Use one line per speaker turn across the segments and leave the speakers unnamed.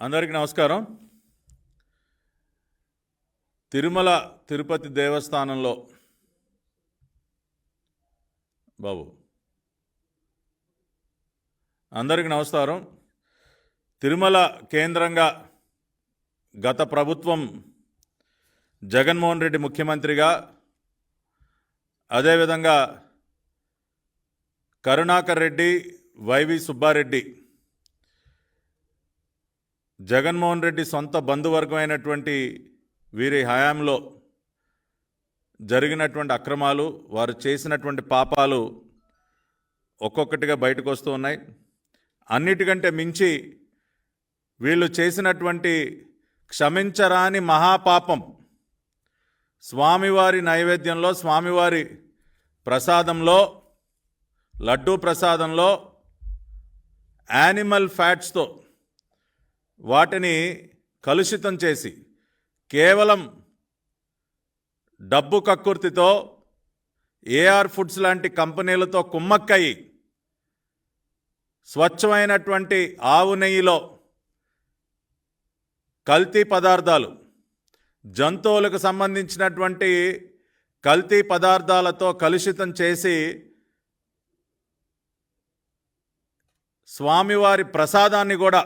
అందరికీ నమస్కారం. తిరుమల తిరుపతి దేవస్థానంలో బాబు అందరికీ నమస్కారం. తిరుమల కేంద్రంగా గత ప్రభుత్వం జగన్మోహన్ రెడ్డి ముఖ్యమంత్రిగా అదేవిధంగా కరుణాకర్ రెడ్డి వైవి సుబ్బారెడ్డి జగన్మోహన్ రెడ్డి సొంత బంధువర్గం అయినటువంటి వీరి హయాంలో జరిగినటువంటి అక్రమాలు వారు చేసినటువంటి పాపాలు ఒక్కొక్కటిగా బయటకు వస్తూ ఉన్నాయి. అన్నిటికంటే మించి వీళ్ళు చేసినటువంటి క్షమించరాని మహాపాపం స్వామివారి నైవేద్యంలో స్వామివారి ప్రసాదంలో లడ్డూ ప్రసాదంలో యానిమల్ ఫ్యాట్స్తో వాటిని కలుషితం చేసి కేవలం డబ్బు కక్కుర్తితో ఏఆర్ ఫుడ్స్ లాంటి కంపెనీలతో కుమ్మక్కయి స్వచ్ఛమైనటువంటి ఆవు నెయ్యిలో కల్తీ పదార్థాలు జంతువులకు సంబంధించినటువంటి కల్తీ పదార్థాలతో కలుషితం చేసి స్వామివారి ప్రసాదాన్ని కూడా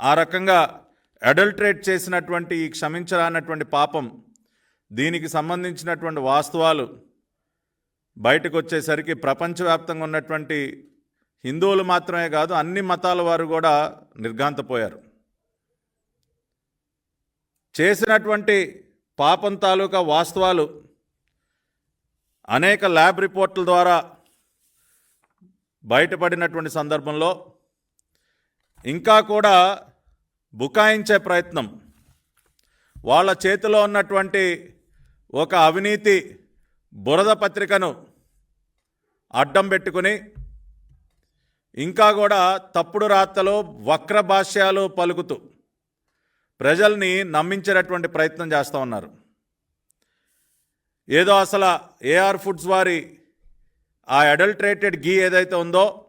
ఆ రకంగా అడల్ట్రేట్ చేసినటువంటి ఈ క్షమించరానటువంటి పాపం దీనికి సంబంధించినటువంటి వాస్తవాలు బయటకు వచ్చేసరికి ప్రపంచవ్యాప్తంగా ఉన్నటువంటి హిందువులు మాత్రమే కాదు అన్ని మతాల వారు కూడా నిర్ఘాంతపోయారు. చేసినటువంటి పాపం తాలూకా వాస్తవాలు అనేక ల్యాబ్ రిపోర్ట్ల ద్వారా బయటపడినటువంటి సందర్భంలో ఇంకా కూడా బుకాయించే ప్రయత్నం. వాళ్ళ చేతిలో ఉన్నటువంటి ఒక అవినీతి బురద పత్రికను అడ్డం పెట్టుకుని ఇంకా కూడా తప్పుడు రాతలు వక్ర భాష్యాలు పలుకుతూ ప్రజల్ని నమ్మించేటటువంటి ప్రయత్నం చేస్తూ ఉన్నారు. ఏదో అసలు ఏఆర్ ఫుడ్స్ వారి ఆ అడల్ట్రేటెడ్ గీ ఏదైతే ఉందో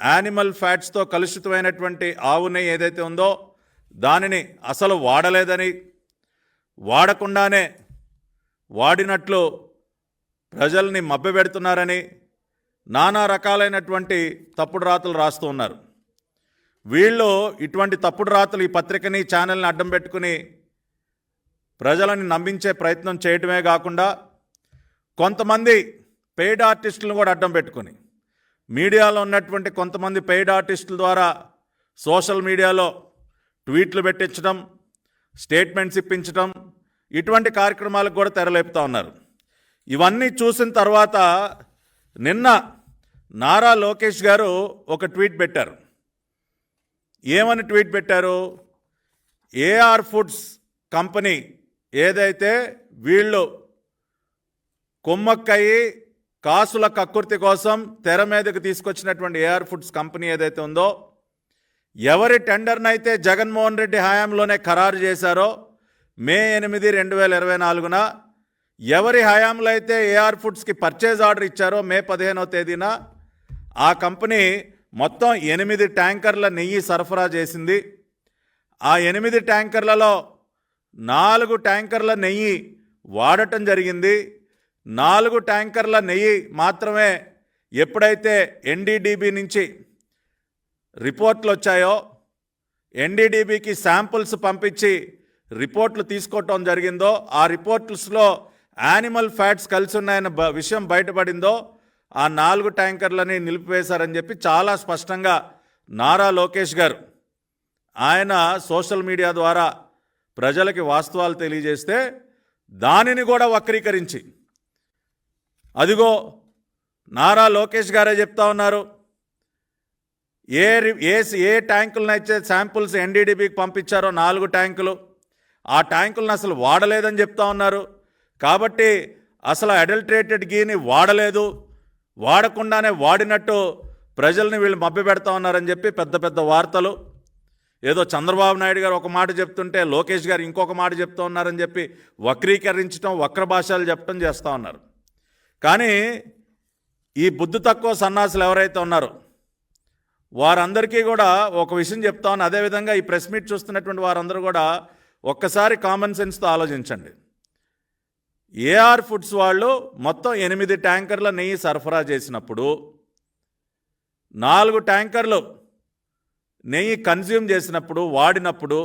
యానిమల్ ఫ్యాట్స్తో కలుషితమైనటువంటి ఆవు నెయ్యి ఏదైతే ఉందో దానిని అసలు వాడలేదని వాడకుండానే వాడినట్లు ప్రజల్ని మభ్యపెడుతున్నారని నానా రకాలైనటువంటి తప్పుడు రాతలు రాస్తూ ఉన్నారు. వీళ్ళు ఇటువంటి తప్పుడు రాతలు ఈ పత్రికని ఛానల్ని అడ్డం పెట్టుకుని ప్రజలని నమ్మించే ప్రయత్నం చేయటమే కాకుండా కొంతమంది పెయిడ్ ఆర్టిస్టులను కూడా అడ్డం పెట్టుకుని మీడియాలో ఉన్నటువంటి కొంతమంది పెయిడ్ ఆర్టిస్టుల ద్వారా సోషల్ మీడియాలో ట్వీట్లు పెట్టించడం స్టేట్మెంట్స్ ఇప్పించడం ఇటువంటి కార్యక్రమాలకు కూడా తెరలేపుతా ఉన్నారు. ఇవన్నీ చూసిన తర్వాత నిన్న నారా లోకేష్ గారు ఒక ట్వీట్ పెట్టారు. ఏమని ట్వీట్ పెట్టారు? ఏఆర్ ఫుడ్స్ కంపెనీ ఏదైతే వీళ్ళు కొమ్మక్కయి కాసుల కక్కుర్తి కోసం తెర మీదకు తీసుకొచ్చినటువంటి ఏఆర్ ఫుడ్స్ కంపెనీ ఏదైతే ఉందో ఎవరి టెండర్నైతే జగన్మోహన్ రెడ్డి హయాంలోనే ఖరారు చేశారో మే ఎనిమిది రెండు వేల ఇరవై నాలుగున ఎవరి హయాంలో అయితే ఏఆర్ ఫుడ్స్కి పర్చేజ్ ఆర్డర్ ఇచ్చారో మే పదిహేనో తేదీన ఆ కంపెనీ మొత్తం ఎనిమిది ట్యాంకర్ల నెయ్యి సరఫరా చేసింది. ఆ ఎనిమిది ట్యాంకర్లలో నాలుగు ట్యాంకర్ల నెయ్యి వాడటం జరిగింది. నాలుగు ట్యాంకర్ల నెయ్యి మాత్రమే ఎప్పుడైతే ఎన్డీడీబీ నుంచి రిపోర్ట్లు వచ్చాయో ఎన్డీడీబీకి శాంపుల్స్ పంపించి రిపోర్ట్లు తీసుకోవటం జరిగిందో ఆ రిపోర్ట్స్లో యానిమల్ ఫ్యాట్స్ కలిసి ఉన్నాయన్న బ- విషయం బయటపడిందో ఆ నాలుగు ట్యాంకర్లని నిలిపివేశారని చెప్పి చాలా స్పష్టంగా నారా లోకేష్ గారు ఆయన సోషల్ మీడియా ద్వారా ప్రజలకి వాస్తవాలు తెలియజేస్తే దానిని కూడా వక్రీకరించి అదిగో నారా లోకేష్ గారే చెప్తా ఉన్నారు. ఏ రి- ఏ ఏ ట్యాంకులనైతే శాంపుల్స్ ఎన్డీడీబీకి పంపించారో నాలుగు ట్యాంకులు ఆ ట్యాంకులను అసలు వాడలేదని చెప్తా ఉన్నారు. కాబట్టి అసలు అడల్ట్రేటెడ్ గీని వాడలేదు వాడకుండానే వాడినట్టు ప్రజల్ని వీళ్ళు మభ్యపెడతా ఉన్నారని చెప్పి పెద్ద పెద్ద వార్తలు. ఏదో చంద్రబాబు నాయుడు గారు ఒక మాట చెప్తుంటే లోకేష్ గారు ఇంకొక మాట చెప్తూ ఉన్నారని చెప్పి వక్రీకరించడం వక్ర భాషలు చెప్పడం చేస్తూ ఉన్నారు. కానీ ఈ బుద్ధి తక్కువ సన్నాసులు ఎవరైతే ఉన్నారో వారందరికీ కూడా ఒక విషయం చెప్తాను అదేవిధంగా ఈ ప్రెస్ మీట్ చూస్తున్నటువంటి వారందరూ కూడా ఒక్కసారి కామన్ సెన్స్తో ఆలోచించండి. ఏఆర్ ఫుడ్స్ వాళ్ళు మొత్తం ఎనిమిది ట్యాంకర్ల నెయ్యి సరఫరా చేసినప్పుడు నాలుగు ట్యాంకర్లు నెయ్యి కన్జ్యూమ్ చేసినప్పుడు వాడినప్పుడు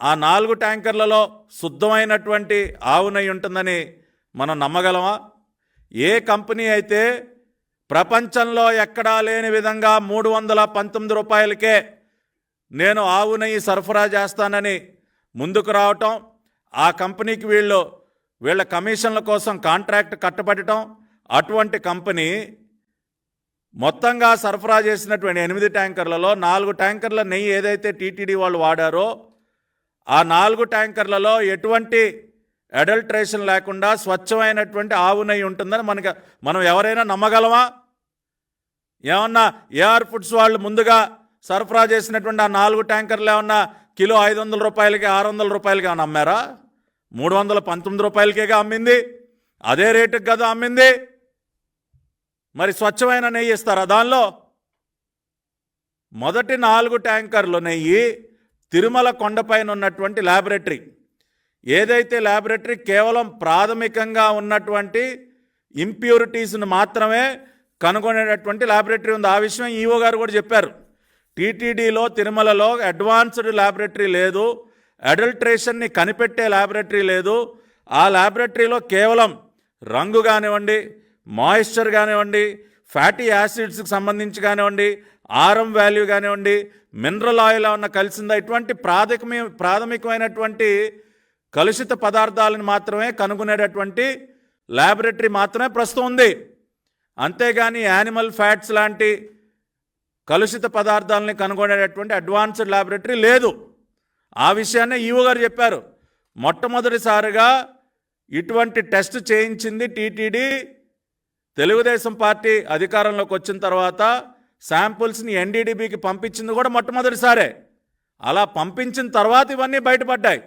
ఆ నాలుగు ట్యాంకర్లలో శుద్ధమైనటువంటి ఆవు నెయ్యి ఉంటుందని మనం నమ్మగలమా? ఏ కంపెనీ అయితే ప్రపంచంలో ఎక్కడా లేని విధంగా మూడు వందల పంతొమ్మిది రూపాయలకే నేను ఆవు నెయ్యి సరఫరా చేస్తానని ముందుకు రావటం ఆ కంపెనీకి వీళ్ళు వీళ్ళ కమిషన్ల కోసం కాంట్రాక్ట్ కట్టబెట్టడం అటువంటి కంపెనీ మొత్తంగా సరఫరా చేసినటువంటి ఎనిమిది ట్యాంకర్లలో నాలుగు ట్యాంకర్ల నెయ్యి ఏదైతే టీటీడీ వాళ్ళు వాడారో ఆ నాలుగు ట్యాంకర్లలో ఎటువంటి అడల్ట్రేషన్ లేకుండా స్వచ్ఛమైనటువంటి ఆవు నెయ్యి ఉంటుందని మనకి మనం ఎవరైనా నమ్మగలమా? ఏమన్నా ఏఆర్ ఫుడ్స్ వాళ్ళు ముందుగా సరఫరా చేసినటువంటి ఆ నాలుగు ట్యాంకర్లు ఏమన్నా కిలో ఐదు వందల రూపాయలకి ఆరు వందల రూపాయలకి ఏమన్నా అమ్మారా? మూడు వందల పంతొమ్మిది రూపాయలకేగా అమ్మింది? అదే రేటుకి కదా అమ్మింది? మరి స్వచ్ఛమైన నెయ్యి ఇస్తారా దానిలో? మొదటి నాలుగు ట్యాంకర్లు నెయ్యి తిరుమల కొండపైన ఉన్నటువంటి ల్యాబొరేటరీ ఏదైతే ల్యాబొరేటరీ కేవలం ప్రాథమికంగా ఉన్నటువంటి ఇంప్యూరిటీస్ను మాత్రమే కనుగొనేటటువంటి ల్యాబొరేటరీ ఉంది. ఆ విషయం ఈఓ గారు కూడా చెప్పారు. టీటీడీలో తిరుమలలో అడ్వాన్స్డ్ ల్యాబొరేటరీ లేదు. అడల్ట్రేషన్ని కనిపెట్టే ల్యాబొరేటరీ లేదు. ఆ ల్యాబొరేటరీలో కేవలం రంగు కానివ్వండి మాయిశ్చర్ కానివ్వండి ఫ్యాటీ యాసిడ్స్కి సంబంధించి కానివ్వండి ఆరం వాల్యూ కానివ్వండి మినరల్ ఆయిల్ ఉన్న కలిసిందా? ఇటువంటి ప్రాథమిక ప్రాథమికమైనటువంటి కలుషిత పదార్థాలను మాత్రమే కనుగొనేటటువంటి ల్యాబొరేటరీ మాత్రమే ప్రస్తుతం ఉంది. అంతేగాని యానిమల్ ఫ్యాట్స్ లాంటి కలుషిత పదార్థాలని కనుగొనేటటువంటి అడ్వాన్స్డ్ ల్యాబొరేటరీ లేదు. ఆ విషయాన్నే ఈవో గారు చెప్పారు. మొట్టమొదటిసారిగా ఇటువంటి టెస్ట్ చేయించింది టీటీడీ. తెలుగుదేశం పార్టీ అధికారంలోకి వచ్చిన తర్వాత శాంపుల్స్ని ఎన్డీడీబీకి పంపించింది కూడా మొట్టమొదటిసారే. అలా పంపించిన తర్వాత ఇవన్నీ బయటపడ్డాయి.